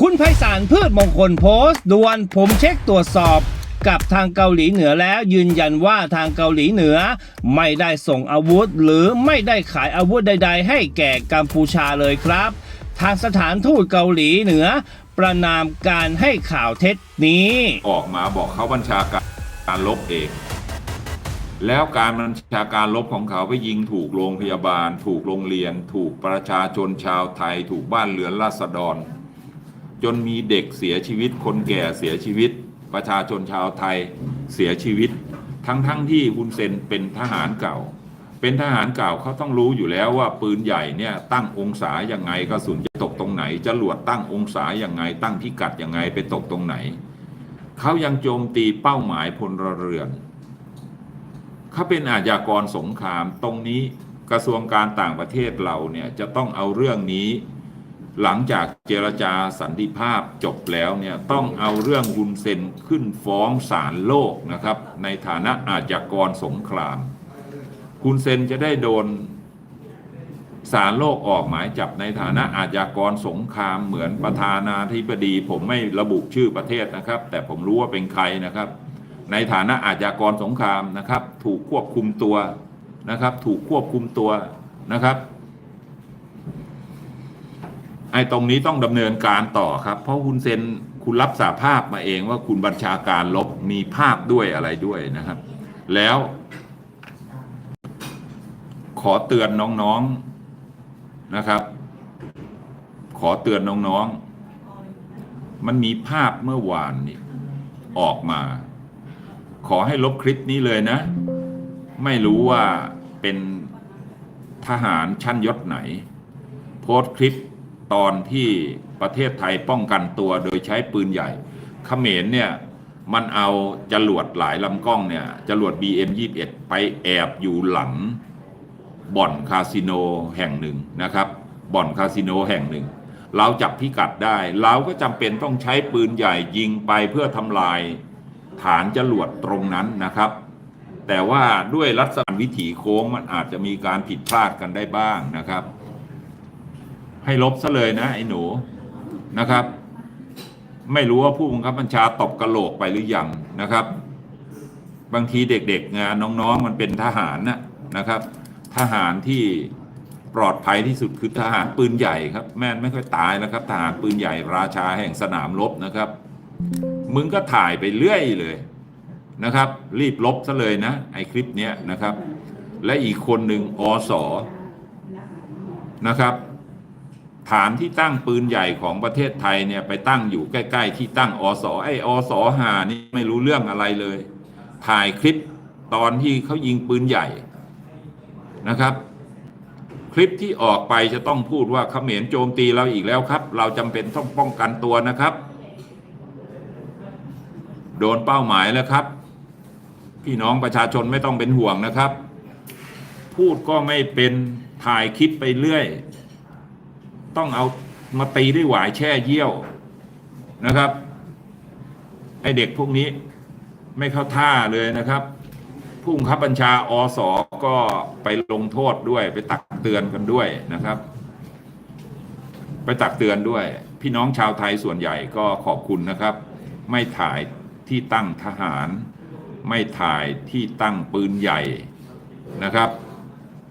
คุณไพศาลพืชมงคลโพสต์ด่วนผมเช็คตรวจสอบกับทางเกาหลีเหนือแล้วยืนยันว่าทางเกาหลีเหนือ ไม่ได้ส่งอาวุธ หรือไม่ได้ขายอาวุธใด ๆ ให้แก่กัมพูชาเลยครับ ทางสถานทูตเกาหลีเหนือ ประนามการให้ข่าวเท็จนี้ ออกมาบอกเขาบัญชาการการลบเอง แล้วการบัญชาการลบของเขาไปยิงถูกโรงพยาบาล ถูกโรงเรียน ถูกประชาชนชาวไทย ถูกบ้านเรือนราษฎร จนมีเด็กเสียชีวิต คนแก่เสียชีวิต ประชาชนชาวไทยเสียชีวิต ทั้งๆทที่ฮุนเซนเป็นทหารเก่า เป็นทหารเก่าเขาต้องรู้อยู่แล้วว่าปืนใหญ่เนี่ยตั้งองศายังไงกระสุนจะตกตรงไหนจรวดตั้งองศายังไง ตั้งพิกัดยังไงไปตกตรงไหนเขายังโจมตีเป้าหมายพลเรือนเขาเป็นอาชญากรสงครามตรงนี้กระทรวงการต่างประเทศเราเนี่ยจะต้องเอาเรื่องนี้ หลังจากเจรจาสันติภาพจบแล้วเนี่ยต้องเอาเรื่องฮุนเซนขึ้นฟ้องศาลโลกนะครับ ในฐานะอาชญากรสงครามฮุนเซนจะได้โดนศาลโลกออกหมายจับในฐานะอาชญากรสงครามเหมือนประธานาธิบดี ผมไม่ระบุชื่อประเทศนะครับ แต่ผมรู้ว่าเป็นใครนะครับ ในฐานะอาชญากรสงครามนะครับ ถูกควบคุมตัวนะครับ ถูกควบคุมตัวนะครับ ไอ้ตรงนี้ต้องดำเนินการต่อครับ เพราะคุณเซนคุณรับสาภาพมาเองว่าคุณบัญชาการลบมีภาพด้วยอะไรด้วยนะครับ แล้ว ขอเตือนน้องๆนะครับ ขอเตือนน้องๆ มันมีภาพเมื่อวานนี่ออกมา ขอให้ลบคลิปนี้เลยนะ ไม่รู้ว่าเป็นทหารชั้นยศไหน โพสต์คลิป ตอนที่ประเทศไทยป้องกันตัวโดยใช้ปืนใหญ่เขมรเนี่ยมันเอาจรวดหลายลำกล้องเนี่ยจรวด BM21 ไปแอบอยู่หลังบ่อนคาสิโนแห่งหนึ่งนะครับ บ่อนคาสิโนแห่งหนึ่ง เราจับพิกัดได้เราก็จำเป็นต้องใช้ปืนใหญ่ยิงไปเพื่อทำลายฐานจรวดตรงนั้นนะครับ แต่ว่าด้วยลักษณะวิถีโค้งมันอาจจะมีการผิดพลาดกันได้บ้างนะครับ ให้ลบซะเลยนะไอ้หนูนะครับ ไม่รู้ว่าผู้บังคับบัญชาตบกระโหลกไปหรือยังนะครับ บางทีเด็กๆงานน้องๆมันเป็นทหารนะนะครับ ทหารที่ปลอดภัยที่สุดคือทหารปืนใหญ่ครับ แม่นไม่ค่อยตายนะครับ ทหารปืนใหญ่ราชาแห่งสนามรบนะครับ มึงก็ถ่ายไปเรื่อยเลยนะครับ รีบลบซะเลยนะไอคลิปเนี้ยนะครับ และอีกคนหนึ่งอสอนะครับ ฐานที่ตั้งปืนใหญ่ของประเทศไทยเนี่ยไปตั้งอยู่ใกล้ ๆ ที่ตั้งอสอไออสอหานี่ไม่รู้เรื่องอะไรเลย ถ่ายคลิปตอนที่เขายิงปืนใหญ่นะครับ คลิปที่ออกไปจะต้องพูดว่าเขมรโจมตีเราอีกแล้วครับ เราจำเป็นต้องป้องกันตัวนะครับ โดนเป้าหมายแล้วครับ พี่น้องประชาชนไม่ต้องเป็นห่วงนะครับ พูดก็ไม่เป็นถ่ายคลิปไปเรื่อย ต้องเอามาตีด้วยหวายแช่เยี่ยวนะครับ ไอเด็กพวกนี้ไม่เข้าท่าเลยนะครับผู้บังคับบัญชาอสอก็ไปลงโทษด้วยไปตักเตือนกันด้วยนะครับ ไปตักเตือนด้วย พี่น้องชาวไทยส่วนใหญ่ก็ขอบคุณนะครับ ไม่ถ่ายที่ตั้งทหาร ไม่ถ่ายที่ตั้งปืนใหญ่นะครับ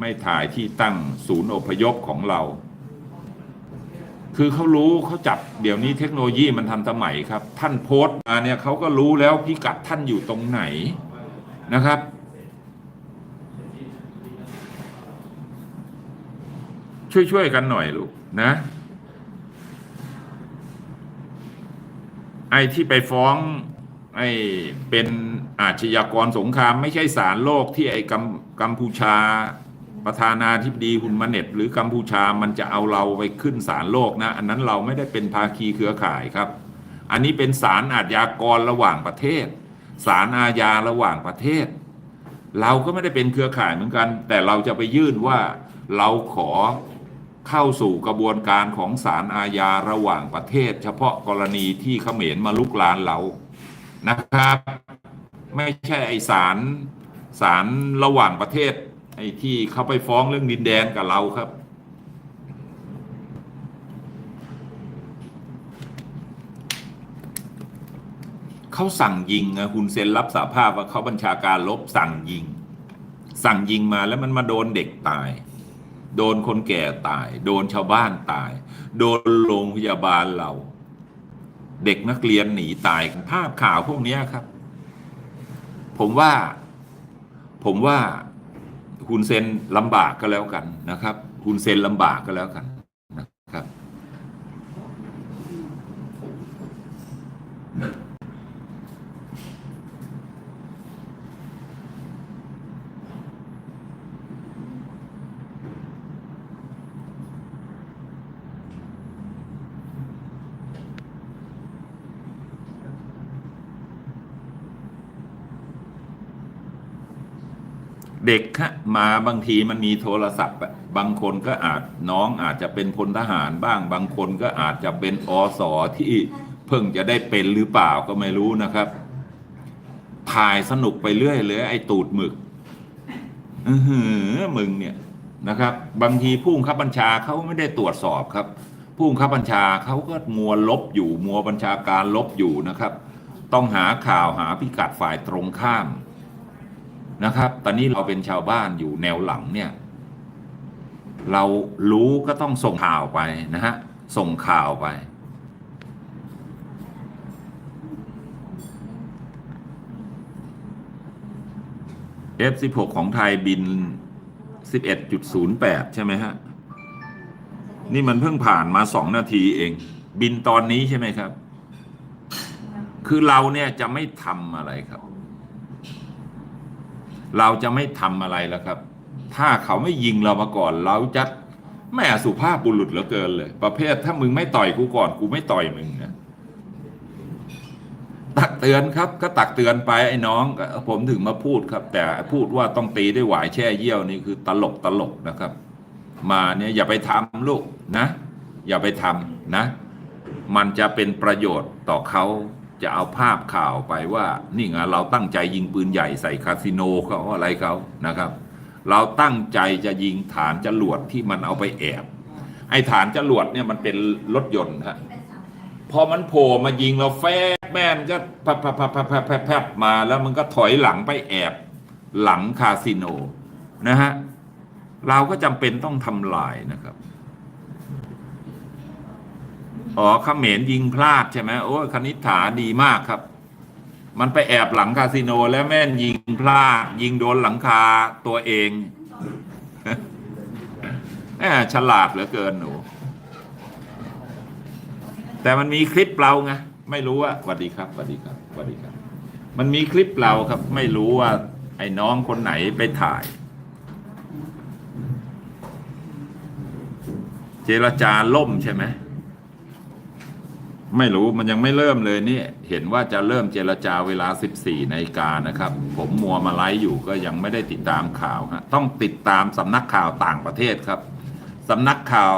ไม่ถ่ายที่ตั้งศูนย์อพยพของเรา คือเขารู้เขาจับเดี๋ยวนี้เทคโนโลยีมันทันสมัยครับ ท่านโพสต์มาเนี่ยเขาก็รู้แล้วพิกัดท่านอยู่ตรงไหนนะครับ ช่วยๆกันหน่อยลูกนะ ไอ้ที่ไปฟ้อง ไอ้เป็นอาชญากรสงคราม ไม่ใช่ศาลโลกที่ไอ้กัมกัมพูชา ประธานาธิบดีฮุนมาเน็ต หรือกัมพูชามันจะเอาเราไปขึ้นศาลโลกนะ อันนั้นเราไม่ได้เป็นภาคีเครือข่ายครับ อันนี้เป็นศาลอาญากรระหว่างประเทศศาลอาญาระหว่างประเทศ เราก็ไม่ได้เป็นเครือข่ายเหมือนกัน แต่เราจะไปยื่นว่าเราขอเข้าสู่กระบวนการของศาลอาญาระหว่างประเทศ เฉพาะกรณีที่เขมรมาลุกลานเรานะครับ ไม่ใช่ไอศาลศาลระหว่างประเทศ ไอ้ที่เขาไปฟ้องเรื่องดินแดนกับเราครับ เขาสั่งยิงอะคุณเซนรับสาภาพว่าเขาบัญชาการลบสั่งยิง สั่งยิงมาแล้วมันมาโดนเด็กตาย โดนคนแก่ตาย โดนชาวบ้านตาย โดนโรงพยาบาลเรา เด็กนักเรียนหนีตายภาพข่าวพวกนี้ครับ ผมว่า ผมว่า คุณเซนลำบากก็แล้วกันนะครับ คุณเซนลำบากก็แล้วกันนะครับ เด็กฮะมาบางทีมันมีโทรศัพท์บางคนก็อาจน้องอาจจะเป็นพลทหารบ้าง บางคนก็อาจจะเป็นอสอที่เพิ่งจะได้เป็นหรือเปล่าก็ไม่รู้นะครับถ่ายสนุกไปเรื่อยเลยไอ้ตูดหมึกอือหือมึงเนี่ยนะครับ บางทีผู้บังคับบัญชาเขาไม่ได้ตรวจสอบครับ ผู้บังคับบัญชาเขาก็มัวลบอยู่มัวบัญชาการลบอยู่นะครับ ต้องหาข่าวหาพิกัดฝ่ายตรงข้าม นะครับ ตอนนี้เราเป็นชาวบ้านอยู่แนวหลังเนี่ย เรารู้ก็ต้องส่งข่าวไปนะฮะ ส่งข่าวไป F16 ของไทยบิน 11.08 ใช่ไหมฮะ นี่มันเพิ่งผ่านมาสองนาทีเอง บินตอนนี้ใช่ไหมครับ คือเราเนี่ยจะไม่ทำอะไรครับ เราจะไม่ทำอะไรแล้วครับ ถ้าเขาไม่ยิงเรามาก่อน เราจะแม่สุภาพบุรุษเหลือเกินเลย ประเภทถ้ามึงไม่ต่อยกูก่อนกูไม่ต่อยมึงนะตักเตือนครับก็ตักเตือนไปไอ้น้อง ผมถึงมาพูดครับ แต่พูดว่าต้องตีด้วยหวายแช่เยี่ยวนี่คือตลกตลกนะครับ มาเนี่ยอย่าไปทำลูกนะ อย่าไปทำนะ มันจะเป็นประโยชน์ต่อเขา จะเอาภาพข่าวไปว่า นี่ไงเราตั้งใจยิงปืนใหญ่ใส่คาสิโนเขาอะไรเขานะครับ เราตั้งใจจะยิงฐานจรวดที่มันเอาไปแอบ ไอ้ฐานจรวดเนี่ยมันเป็นรถยนต์ฮะพอมันโผล่มายิงเราแฟแม่นก็พับพับพับพับพับพับพับมาแล้วมันก็ถอยหลังไปแอบ หลังคาสิโนนะฮะเราก็จำเป็นต้องทำลายนะครับ อ๋อเขมรยิงพลาดใช่ไหมโอ้ยคณิษฐาดีมากครับ มันไปแอบหลังคาสิโนแล้วแม่นยิงพลาด ยิงโดนหลังคาตัวเองแหมฉลาดเหลือเกินหนู แต่มันมีคลิปเราไงไม่รู้ว่าสวัสดีครับสวัสดีครับสวัสดีครับ มันมีคลิปเราครับ ไม่รู้ว่า ไอ้น้องคนไหนไปถ่าย เจรจาล่มใช่ไหม ไม่รู้มันยังไม่เริ่มเลยนี่เห็นว่าจะเริ่มเจรจาเวลา 14นาฬิกานะครับ ผมมัวมาไลฟ์อยู่ก็ยังไม่ได้ติดตามข่าวฮะต้องติดตามสำนักข่าวต่างประเทศครับสำนักข่าว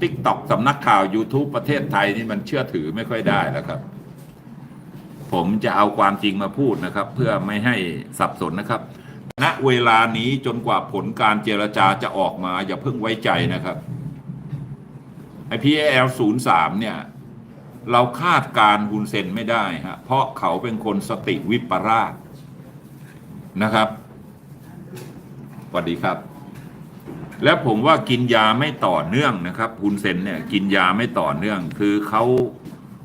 t ิ k t o k สำนักข่าว YouTube ประเทศไทยนี่มันเชื่อถือไม่ค่อยได้แล้วครับ ผมจะเอาความจริงมาพูดนะครับ เพื่อไม่ให้สับสนนะครับณเวลานี้จนกว่าผลการเจรจาจะออกมาอย่าเพิ่งไว้ใจนะครับไอพีเอลศูนย์สามเนี่ย เราคาดการฮุนเซนไม่ได้ฮะเพราะเขาเป็นคนสติวิปราชนะครับสวัสดีครับ แล้วผมว่ากินยาไม่ต่อเนื่องนะครับฮุนเซนเนี่ยกินยาไม่ต่อเนื่อง คือเขา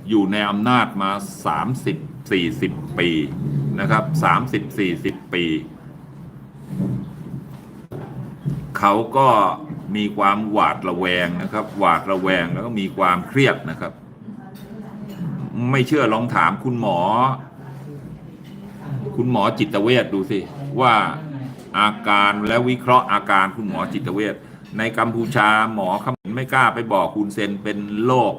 อยู่ในอำนาจมา 30 40 ปีนะครับ30 40 ปี เขาก็มีความหวาดระแวงนะครับ หวาดระแวงแล้วก็มีความเครียดนะครับ ไม่เชื่อลองถามคุณหมอ คุณหมอจิตเวชดูสิ ว่าอาการและวิเคราะห์อาการคุณหมอจิตเวชในกัมพูชาหมอเขมรไม่กล้าไปบอกคุณเซนเป็นโรค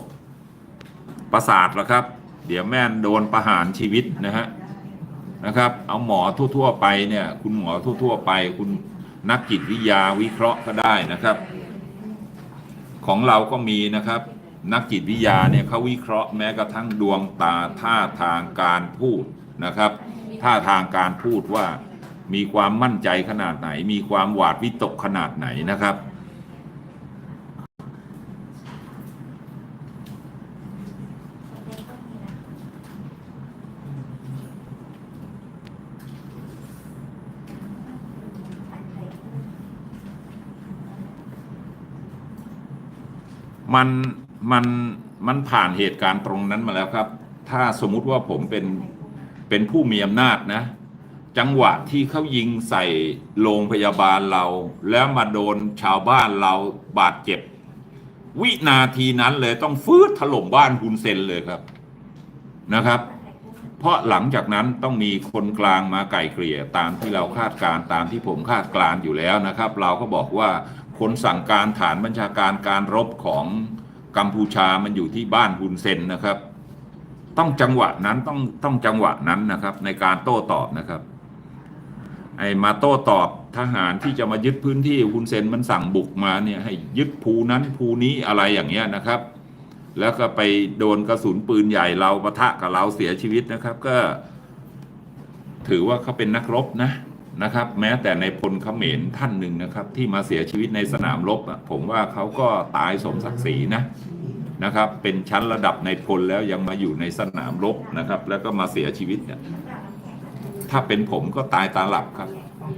ประสาทหรอครับ เดี๋ยวแม่นโดนประหารชีวิตนะฮะนะครับ เอาหมอทั่ว ๆ ไปเนี่ย คุณหมอทั่ว ๆ ไป คุณนักจิตวิทยาวิเคราะห์ก็ได้นะครับ ของเราก็มีนะครับ นักจิตวิทยาเนี่ยเขาวิเคราะห์แม้กระทั่งดวงตาท่าทางการพูดนะครับ ท่าทางการพูดว่ามีความมั่นใจขนาดไหน มีความหวาดวิตกขนาดไหนนะครับ มัน มันมันผ่านเหตุการณ์ตรงนั้นมาแล้วครับ ถ้าสมมุติว่าผมเป็นเป็นผู้มีอำนาจนะ จังหวะที่เขายิงใส่โรงพยาบาลเรา แล้วมาโดนชาวบ้านเราบาดเจ็บ วินาทีนั้นเลยต้องฟื้นถล่มบ้านฮุนเซนเลยครับนะครับ เพราะหลังจากนั้นต้องมีคนกลางมาไก่เกลี่ยตามที่เราคาดการณ์ตามที่ผมคาดการณ์อยู่แล้วนะครับ เราก็บอกว่าคนสั่งการฐานบัญชาการการรบของ กัมพูชามันอยู่ที่บ้านฮุนเซนนะครับ ต้องจังหวะนั้นต้องต้องจังหวะนั้นนะครับ ในการโต้ตอบนะครับ ไอ้มาโต้ตอบทหารที่จะมายึดพื้นที่ฮุนเซนมันสั่งบุกมาเนี่ยให้ยึดภูนั้นภูนี้อะไรอย่างเงี้ยนะครับ แล้วก็ไปโดนกระสุนปืนใหญ่เราปะทะกับเราเสียชีวิตนะครับ ก็ ถือว่าเขาเป็นนักรบนะ นะครับ แม้แต่ในพลเขมรท่านหนึ่งนะครับ ที่มาเสียชีวิตในสนามรบผมว่าเขาก็ตายสมศักดิ์ศรีนะนะครับ เป็นชั้นระดับในพลแล้วยังมาอยู่ในสนามรบนะครับ แล้วก็มาเสียชีวิตเนี่ยถ้าเป็นผมก็ตายตาหลับครับ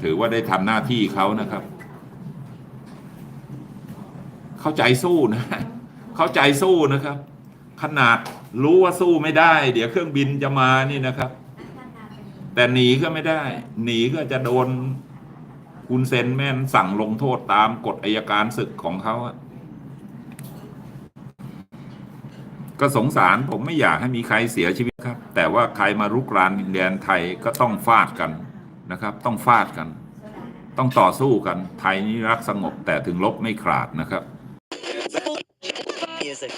ถือว่าได้ทำหน้าที่เขานะครับ เข้าใจสู้นะ เข้าใจสู้นะครับ ขนาดรู้ว่าสู้ไม่ได้ เดี๋ยวเครื่องบินจะมานี่นะครับ แต่หนีก็ไม่ได้ หนีก็จะโดนคุณเซนแม่นสั่งลงโทษตามกฎอายการศึกของเขาอะก็สงสารผมไม่อยากให้มีใครเสียชีวิตครับ แต่ว่าใครมารุกรานดินแดนไทยก็ต้องฟาดกันนะครับ ต้องฟาดกัน ต้องต่อสู้กัน ไทยนี่รักสงบแต่ถึงลบไม่ขาดนะครับ Music.